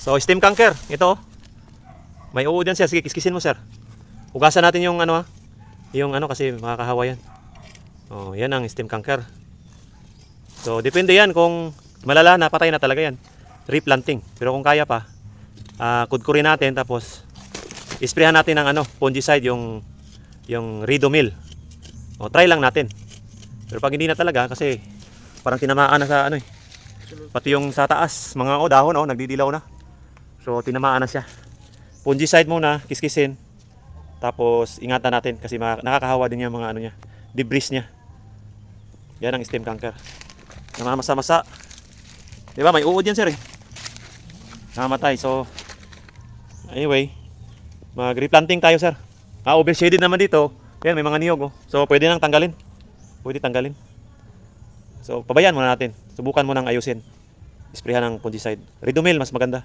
So, stem canker. Ito. oh. May uod yan, sir. Sige, kiskisin mo, sir. Hugasan natin yung ano, ha? Yung ano, kasi makakahawa yan. Oh, yan ang stem canker. So, depende yan kung malala na, patay na talaga yan. Replanting. Pero kung kaya pa, ah kudkurin natin, tapos isprehan natin ng ano, fungicide, yung, yung Ridomil. O, try lang natin. Pero pag hindi na talaga, kasi parang tinamaan na sa ano eh. Pati yung sa taas, mga oh, dahon oh, nagdidilaw na. So tinamaan na siya. Fungicide muna, kiskisin. Tapos ingatan natin kasi nakakahawa din yung mga ano niya, debris niya. Yan ang stem canker. Namamasa-masa. 'Di ba? May uod yan sir eh. Namamatay. So anyway, mag-replanting tayo sir. Ah, overshaded naman dito. Yan, may mga niyog oh. So pwede nang tanggalin. Pwede tanggalin. So pabayaan muna natin. Subukan mo nang ayusin. Isprehan ng fungicide. Ridomil mas maganda.